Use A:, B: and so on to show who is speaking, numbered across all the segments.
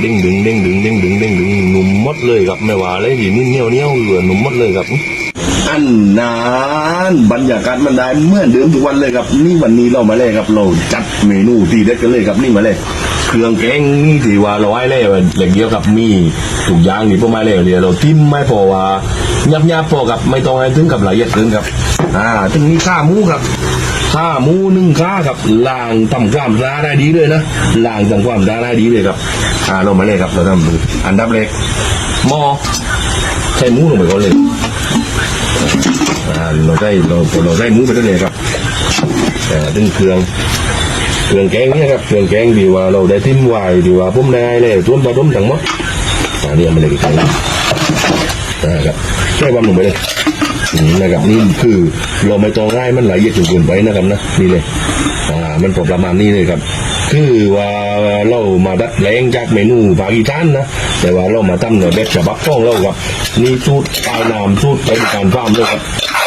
A: เด้งดึงเด้งดึงเด้งดึงเด้งดึงหนุ่มมดเลยครับไม่ว่าเลยดีนี่เหนียวเหนียวเหลือหนุ่มมดเลยครับ
B: อันนานบรรยากาศมันได้เมื่อเดิมทุกวันเลยครับ นี่วันนี้เรามาเลยครับ เราจัดเมนูทีเด็ดกันเลยครับนี่มาเลย
A: เครื่องแกงนี่ถือว่าเราให้เลยเหล็กเดียวกับมีถูกอยางนี่พวกมาเลยเดียเราทิ้มไม่พอว่ายับยับพอกับไม่ต้องให้ถึงกับละเอียดเกินครับ อ่าถึงนี้ข้ามูครับ ข้ามูหนึ่งข้าครับล้างทำความสะอาได้ดีเลยนะล้างทำความสะอาได้ดีเลยครับอ่าเรามาเลยครับเราทำอันดับแรกมอใส่หมูลงไปก่อนเลยอ่าเราได้เราเราได้มูไปได้เลยครับอ่าถึงเครื่องเครื่องแกงเนี่ยครับเครื่องแกงดีว่าเราได้ทิ้มไว้ดีว่าผมได้เลยทุนผสมทั้งหมดอันนี้มันเลยกันนะครับแค่ความลงไปเลย นะครับนี่คือเราไม่ต้องง่ายมันหละเอียดจนเกินไปนะครับนะนี่เลยอ่ามันพอประมาณนี้เลยครับ คือว่าเรามาดัดแปลงจากเมนูภาคอีสานนะแต่ว่าเรามาทำในแบบฉบับของเราครับนี่สูตรปลายน้ำสูตรเป็นการฟาร์มด้วยครับ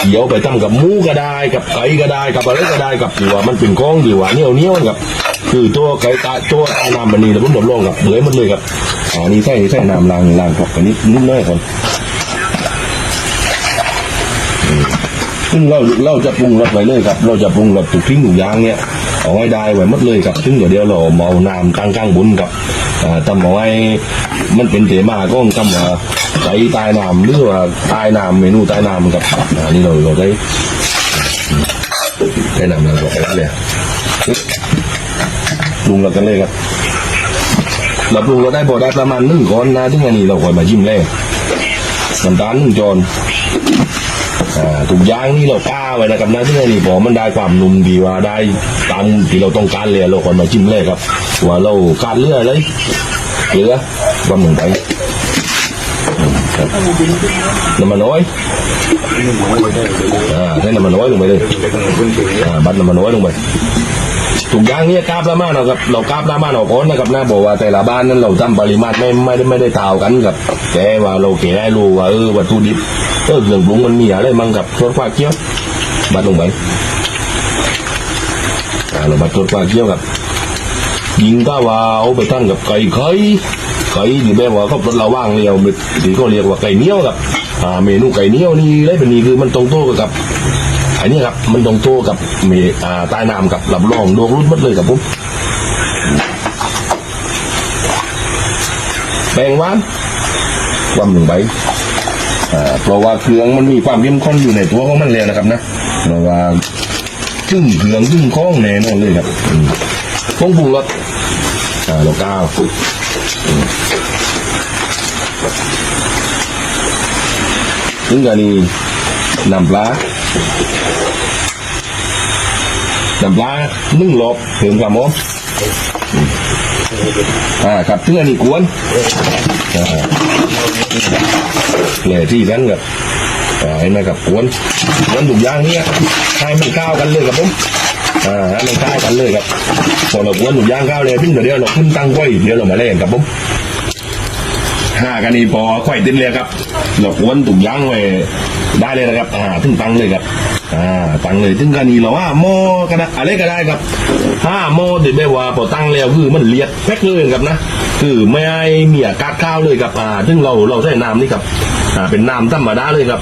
A: เดี๋ยวไปทำกับหมูก็ได้กับไก่ก็ได้กับอะไรก็ได้กับที่ว่ามันเป็นก้องที่ว่าเหนียวเหนียวๆกับ คือตัวไก่ตาตัวตาน้ำมันนี่แล้วผมดมลงกับเบื่อมันเลยครับอ๋อนี่ใส่ใส่น้ำล้างล้างครับอันนี้นิดหน้อยก่อน ซึ่งเราเราจะปรุงรสไว้เลยครับ เราจะปรุงรสทุกทิ้งทุกอย่างเนี่ยเอาไว้ได้ไว้หมดเลยครับซึ่งเดี๋ยวเดียวเราเอาน้ำตั้งข้างบุญกับอ่าทำเอาไว้มันเป็นเทมาก็ทำว่าไก่ตายน้ำหรือว่าตายน้ำเมนูตายน้ำกับอ่านี่เราเราได้ได้น้ำแล้วเราไปเลยปรุงเรากันเลยครับเราปรุงเราได้พอได้ประมาณหนึ่งก้อนนะที่อันนี้เราคอยมาจิ้มเลยน้ำตาลหนึ่งจานอ่า ทุกอย่างนี่เราก้าไว้นะครับนะที่นนี้พอมันได้ความนุ่มดีว่าได้ตามที่เราต้องการเลยเราค่อยมาจิ้มเลยครับ ว่าเราขาดเลืออะไรเหลือความหนึ่งไปครับน้ำมันน้อยอ่าใช้น้ำมันน้อยลงไปเลยอ่าบัดน้ำมันน้อยลงไปทุกอย่างเนี่ยกราบละมาเนาะครับเรากราบละมาเนาะก่อนนะครับนะบอกว่าแต่ละบ้านนั้นเราทำปริมาตรไม่ไม่ได้ไม่ได้เท่ากันกับแต่ว่าเราเก๋ได้รู้ว่าเออวัตถุดิบ เออเครื่องปรุงมันมีอะไรมั่งกับส่วควาเคี้ยวบัดลงไปอ่าเราบัดส่วควาเคี้ยวกับยิงก็ว่าเอาไปตั้งกับไก่ไข่ไก่ที่แบบว่าเขาเราว่างเรียวที่เขาเรียกว่าไก่เนี้ยวกับอ่าเมนูไก่เนี้ยวนี่ได้เป็นนี่คือมันตรงโตกับอันนี้ครับมันตรงโตกับเมอ่าใต้น้ำกับลำรองดวงรุดหมดเลยครับผมแปลงวานความหนึ่งใบ อ่าเพราะว่าเครื่องมันมีความเข้มข้นอยู่ในตัวของมันแล้วนะครับนะเพราะว่าจึ้งเครื่องจึ้งข้องแน่นอนเลยครับอืมผงปรุงรสอ่าเราก้าวอืมถึงกันนี้น้ำปลาน้ำปลานึ่งหลบเพิ่มความหอม อ่าครับถึงอันนี้กวนเนี่ยที่นั้นกับอ่าเห็นไหมครับกวนกวนถูกย่างเนี้ยให้มันเข้าวกันเลยครับผมอ่าให้มันเข้าวกันเลยครับพอเรากวนถูกย่างเข้าวเลยถึงเดี๋ยวเราขึ้นตั้งไว้เดี๋ยวเรามาเล่นครับผมห้ากันนี้พอค่อยติดเลยครับเรากวนถูกย่างไว้ได้เลยนะครับ อ่าถึงตั้งเลยครับ อ่าตั้งเลยถึงกันนี้เราว่าหม้อก็ได้อะไรก็ได้ครับห้าหม้อเดี๋ยวแบว่าพอตั้งแล้วคือมันเลียดแป๊กเลยครับนะคือไม่ให้มีอากาศข้าวเลยครับอ่าถึงเราเราใช้น้ำนี่ครับอ่าเป็นน้ำธรรมดาเลยครับ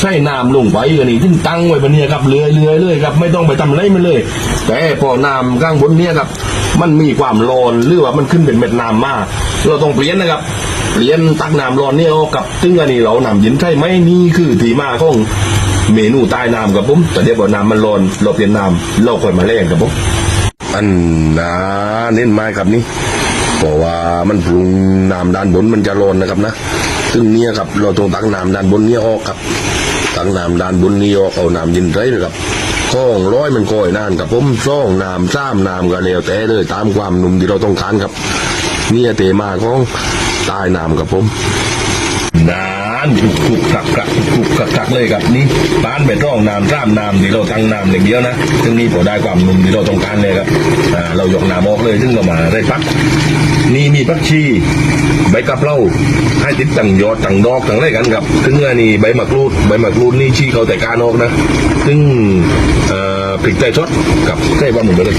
A: ใช้น้ำลงไปกันนี่ถึงตั้งไว้บนเนี้ครับเลื่อยเลื่อยเลยครับไม่ต้องไปทำอะไรมันเลย แต่พอน้ำข้างบนเนี้ยครับมันมีความร้อนหรือว่ามันขึ้นเป็นเม็ดน้ำมาก เราต้องเปลี่ยนนะครับเปลี่ยนตักน้ำร้อนเนี่ยกับซึ่งอันนี้เราน้ำเย็นใช่ไหมนี่คือที่มาของ เมนูใต้น้ำกับผมแต่เดี๋ยวพอน้ำมันร้อนเราเปลี่ยนน้ำเราค่อยมาแล่งกับผมอันนะเน้นไม้ครับนี่เพราะว่ามันปรุงน้ำด้านบนมันจะร้อนนะครับนะ ซึ่งเนี่ยครับเราต้องตักน้ำด้านบนเนี้ออกครับตักน้ำด้านบนนี้ออกเอาน้ำเย็นไรนะครับข้องร้อยมันก้อยนานกับผมซ่องน้ำซ้ำน้ำก็แล้วแต่เลยตามความหนุ่มที่เราต้องการครับ เนี่ยเตมาของใต้น้ำกับผมนานขุกขุกกักกักขุกกักกักเลยครับนี่บ้านไปร่องน้ำซ้ำน้ำที่เราตั้งน้ำอย่างเดียวนะซึ่งนี่พอได้ความนุ่มที่เราต้องการเลยครับอ่าเรายกน้ำออกเลยซึ่งเรามาได้ปักนี่มีพักชีใบกะเพราให้ติดตั้งยอดตั้งดอกตั้งอะไรกันครับซึ่งอันนี้ใบมะกรูดใบมะกรูดนี่ชี้เขาแต่การออกนะ ซึ่งเอ่อพริกไทยสดกับใส่บะหมี่ไปเลย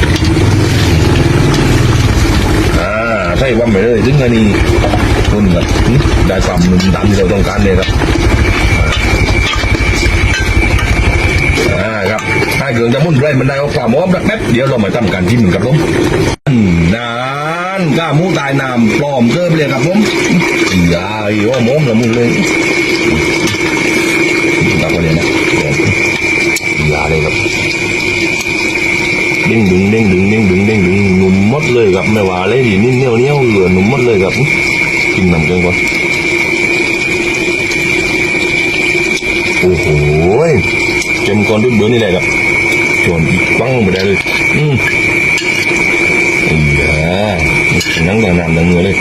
A: อ่าใส่ว่าไปเลยถึงอันนี้ คุณครับได้ความนุ่มดันที่เราต้องการเลยครับอ่าครับถ้าเกิดจะมุ่นไรมันได้เอาความหอมแป๊บเดี๋ยวเรามาทำการชิมกันครับผมอืมนานก้ามูตายน้ำปลอมเกินไปเลยครับผมใหญ่ว่าหมอมละมุนเลยตักไปเลยนะอย่าเลยครับเด้งดึงเด้งดึงเด้งดึงเด้งดึงหนุ่มมดเลยครับไม่ว่าอะไรดีนิ่มเหนียวเหนียวเหลือหนุ่มมดเลยครับ กินนำกันก่อนโอ้โหเต็มก่อนรุ่นเบอร์นี่แหละครับชวนอีกปังไปได้เลย อืมอียานั่งนานๆนั่งเงือเลย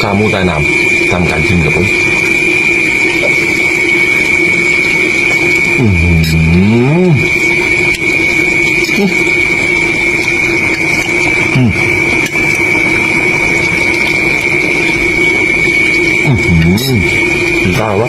A: ข้ามูใต้น้ำทำการชิมกับผม อือหืออืมข้าวว่า